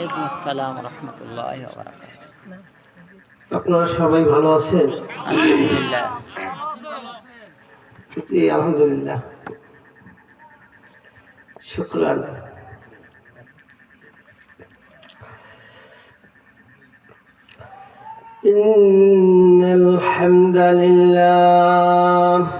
ওয়ালাইকুম আসসালাম রহমতুল্লাহ আপনারা সবাই ভালো আছেন আলহামদুলিল্লাহ জি আলহামদুলিল্লাহ শুক্রান إن الحمد لله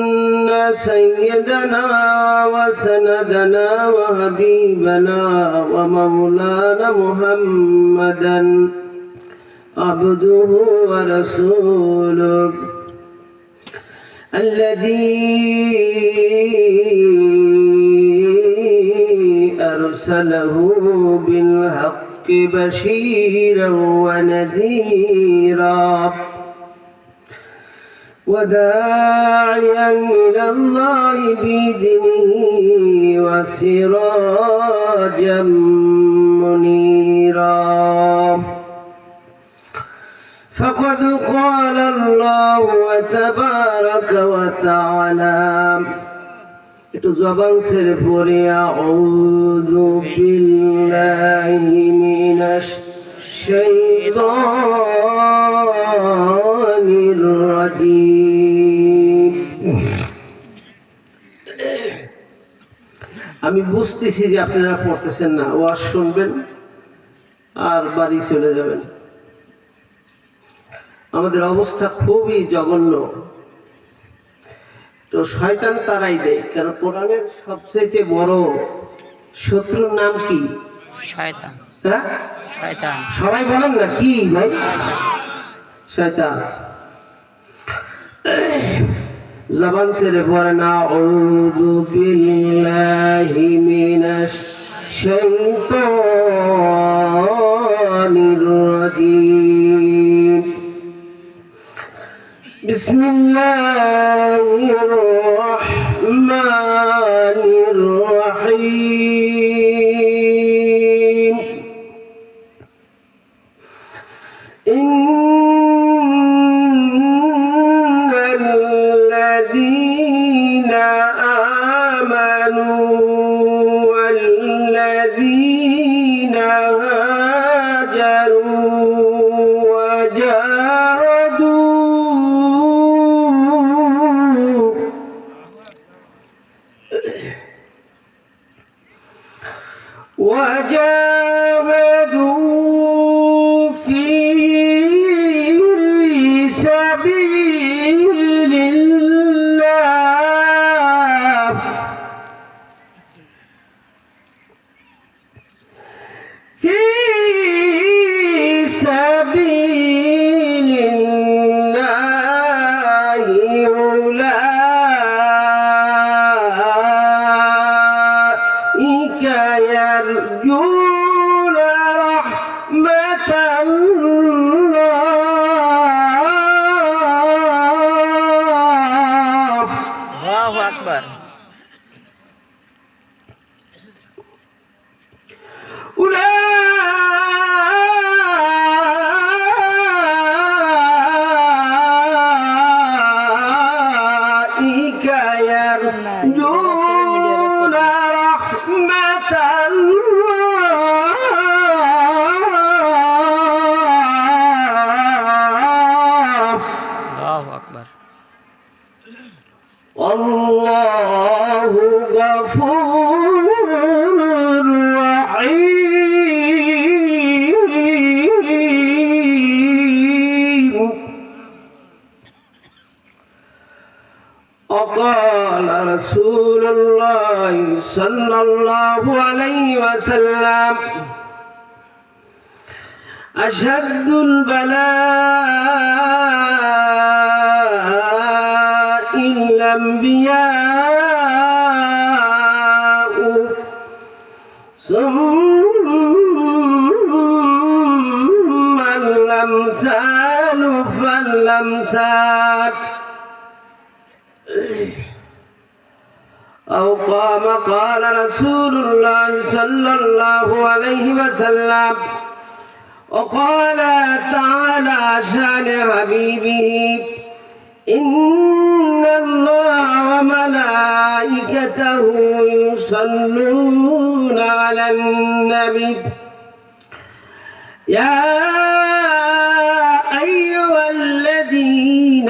سيدنا وسندنا وحبيبنا ومولانا محمدا. عبده ورسوله الذي أرسله بالحق بشيرا ونذيرا. وداعيا إلى الله بإذنه وسراجا منيرا فقد قال الله تبارك وتعالى একটু জবান ছেড়ে পড়ে আউযু বিল্লাহি মিনাশ শাইতানির আমি বুঝতেছি যে আপনারা পড়তেছেন না। ওয়াজ শুনবেন আর বাড়ি চলে যাবেন। আমাদের অবস্থা খুবই জঘন্য। তো শয়তান তারাই দেয় কেন কোরআনের সবচেয়ে বড় শত্রুর নাম কি? শয়তান। হ্যাঁ? শয়তান। সবাই বলেন না কি ভাই? শয়তান। زبان صرف ورنا اعوذ بالله من الشيطان الرجيم. بسم الله الرحمن الرحيم. وجاهدوا قال رسول الله صلى الله عليه وسلم. أشد البلاء الأنبياء ثم الأمثال فالأمثال. أو قام قال رسول الله صلى الله عليه وسلم وقال تعالى شان حبيبه إن الله وملائكته يصلون على النبي. يا أيها الذين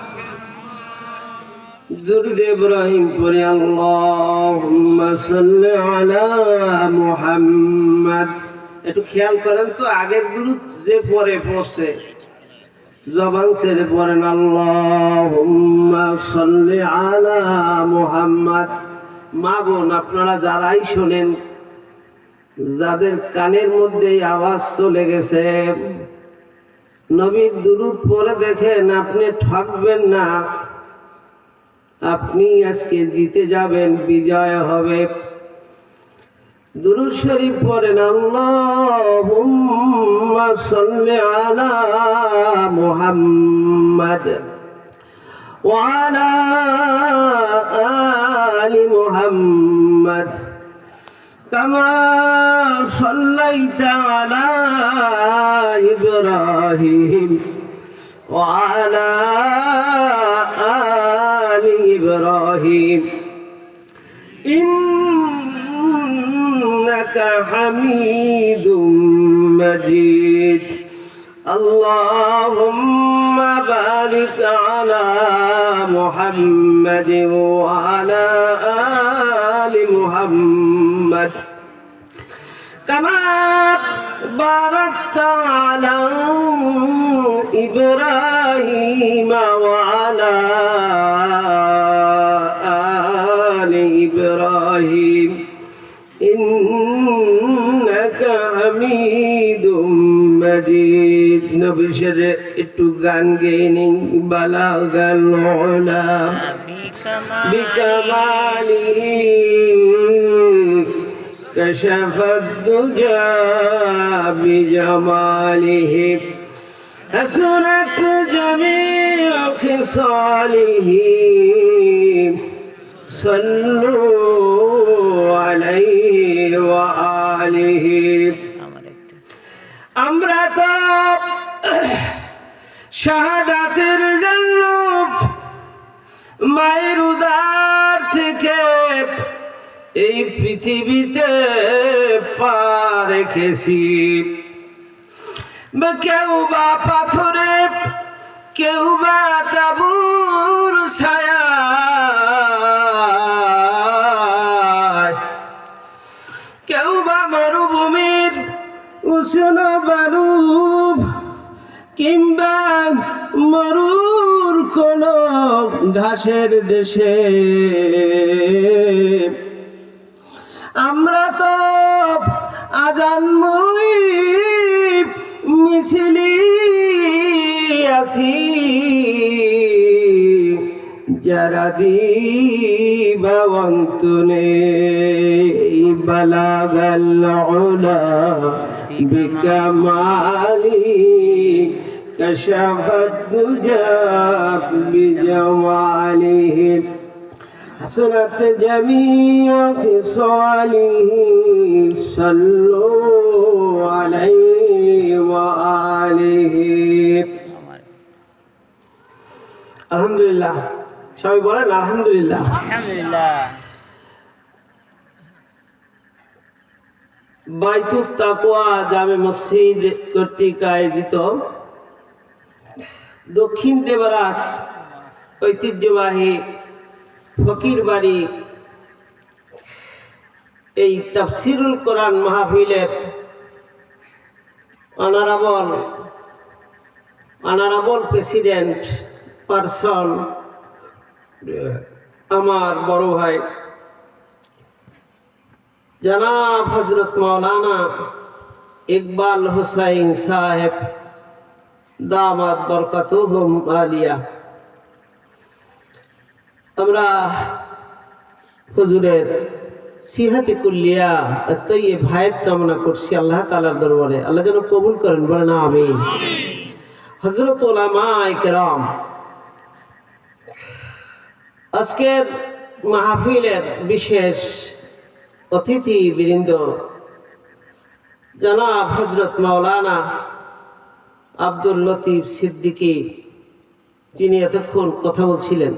درد إبراهيم পড়ে اللهم صل على محمد একটু খেয়াল করেন তো আগের দুরুদ যে পরে পড়ছে জবান ছেড়ে পড়েন আল্লাহুম্মা সাল্লি আলা মুহাম্মদ মা বোন আপনারা যারাই শোনেন যাদের কানের মধ্যে এই আওয়াজ চলে গেছে নবীর দুরুদ পরে দেখেন আপনি ঠকবেন না আপনি আজকে জিতে যাবেন বিজয় হবে দুরুদ শরীফ পড়েন আল্লাহুম্মা সাল্লি আলা মুহাম্মাদ وعلى آل محمد كما صليت على إبراهيم وعلى آل إبراهيم. إنك حميد مجيد. اللهم بارك على محمد وعلى آل محمد. كما باركت على إبراهيم وعلى آل إبراهيم إنك حميد مجيد نبشر تغان جيني بلاغ العلا بكماله كشف الدجى بجماله حسنت جميع خصاله صلوا عليه وآله আমার একটু আমরা তো শাহাদাতের জন্য মায়ের উদার থেকে এই পৃথিবীতে পা রেখেছি। কেউ বা পাথরে, কেউ বা তাবুর ছায়া কেউ বা মরুভূমির উষ্ণ বালু কিংবা মরুর কোন ঘাসের দেশে। আমরা তো আজানময় মিছিলি আছি যারা দিবাবন্তনে বালাগাল উলা বিকামালি كشف الدجى بجماله حسنت جميع خصاله صلوا عليه وآله আমার আলহামদুলিল্লাহ সবাই বলেন আলহামদুলিল্লাহ আলহামদুলিল্লাহ বাইতুত তাকওয়া জামে মসজিদ কর্তৃক আয়োজিত দক্ষিণ দেবরাস ঐতিহ্যবাহী ফকির বাড়ি এই তাফসিরুল কোরআন মাহফিলের অনারাবল অনারাবল প্রেসিডেন্ট পারসন, আমার বড় ভাই, জনাব হজরত মৌলানা ইকবাল হুসাইন সাহেব, দামাত বরকাতুহুম আলিয়া। আমরা হুজুরের সিহাতি কুল্লিয়া তৈয়ে ভাইয়ের কামনা করছি আল্লাহ তালার দরবারে। আল্লাহ যেন কবুল করেন বলে না আমি হজরত কেরাম, আজকের মাহফিলের বিশেষ অতিথি বৃন্দ জনাব হজরত মাওলানা আব্দুল লতিফ সিদ্দিকী, যিনি এতক্ষণ কথা বলছিলেন।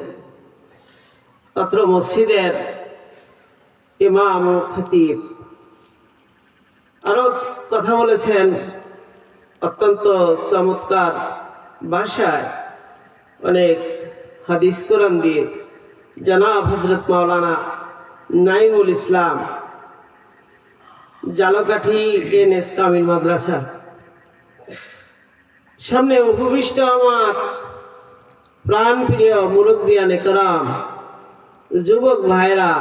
অত্র মসজিদের ইমাম খতিব। আরও কথা বলেছেন অত্যন্ত চমৎকার ভাষায় অনেক হাদিস কোরআন দিয়ে। জনাব হজরত মাওলানা নাইমুল ইসলাম, জালকাঠি এন এস কামিল মাদ্রাসা। সামনে উপবিষ্ট আমার প্রাণ প্রিয় মুরব্বিয়ান একরাম যুবক ভাইরা,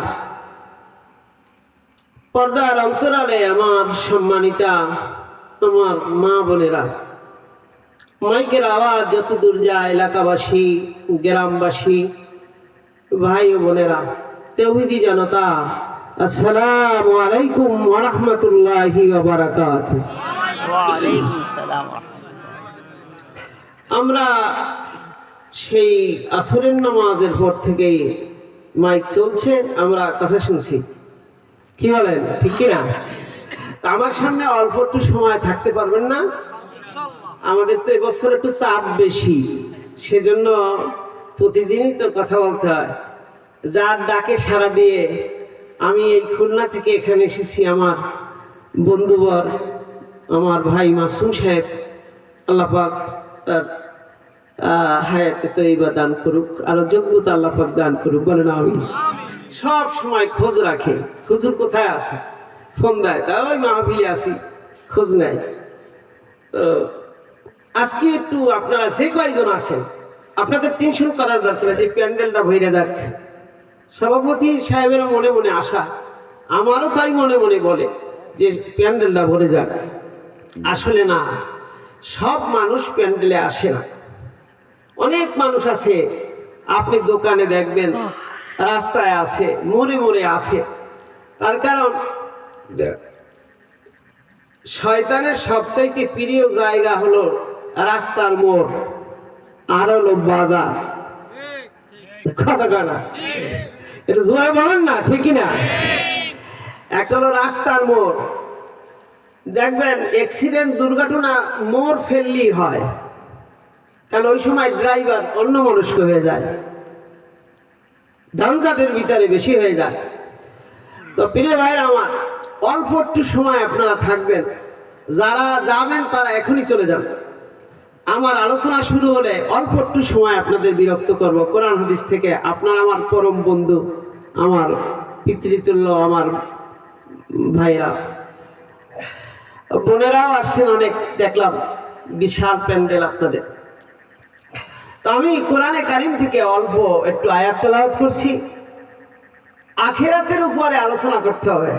পর্দার অন্তরালে আমার সম্মানিতা আমার মা বোনেরা, মাইকের আওয়াজ যত দূর যায় এলাকাবাসী, গ্রামবাসী, ভাই ও বোনেরা তেউহিদি জনতা, আসসালামু আলাইকুম ওয়া রাহমাতুল্লাহি ওয়া বারাকাতুহু ওয়ালাইকুম আসসালাম ওয়া রাহমাতুল্লাহ। আমরা সেই আসরের নামাজের পর থেকেই মাইক চলছে, আমরা কথা শুনছি। কি বলেন, ঠিক কি না তা আমার সামনে অল্প একটু সময় থাকতে পারবেন না? আমাদের তো এবছর একটু চাপ বেশি, সেজন্য প্রতিদিনই তো কথা বলতে হয়। যার ডাকে সারা দিয়ে আমি এই খুলনা থেকে এখানে এসেছি, আমার বন্ধুবর, আমার ভাই মাসুম সাহেব। আল্লাপাক তার হায়াতে তো এইবার দান করুক, আরও যোগ্যতা আল্লাপাক দান করুক, বলেন আমি সব সময় খোঁজ রাখে খুজুর কোথায় আছে? ফোন দেয়, তা ওই মাহফিলে আসি খোঁজ নেয়। তো আজকে একটু আপনারা যে কয়জন আছেন, আপনাদের টেনশন করার দরকার যে প্যান্ডেলটা ভরে যাক। সভাপতি সাহেবের মনে মনে আশা, আমারও তাই মনে মনে বলে যে প্যান্ডেলটা ভরে যাক। আসলে না, সব মানুষ প্যান্ডেলে আসে না। অনেক মানুষ আছে আপনি দোকানে দেখবেন রাস্তায় আছে মোড়ে মোড়ে আছে। তার কারণ শয়তানের সবচাইতে প্রিয় জায়গা হলো রাস্তার মোড় আর হলো বাজার। কথা কানা এটা জোরে বলেন না ঠিকই না? একটা হলো রাস্তার মোড়। দেখবেন অ্যাক্সিডেন্ট দুর্ঘটনা মোড় ফেললেই হয়। কারণ ওই সময় ড্রাইভার অন্য মনস্ক হয়ে যায়। ঝঞ্ঝাটের ভিতরে বেশি হয়ে যায়। তো প্রিয় ভাইরা আমার, অল্প একটু সময় আপনারা থাকবেন। যারা যাবেন, তারা এখনই চলে যান। আমার আলোচনা শুরু হলে অল্প একটু সময় আপনাদের বিরক্ত করব। কোরআন হাদিস থেকে আপনার আমার পরম বন্ধু, আমার পিতৃতুল্য, আমার ভাইরা। বোনেরাও আসছেন অনেক, দেখলাম বিশাল প্যান্ডেল আপনাদের। তো আমি কোরআনে কারিম থেকে অল্প একটু আয়াত তেলাওয়াত করছি। আখেরাতের উপরে আলোচনা করতে হবে।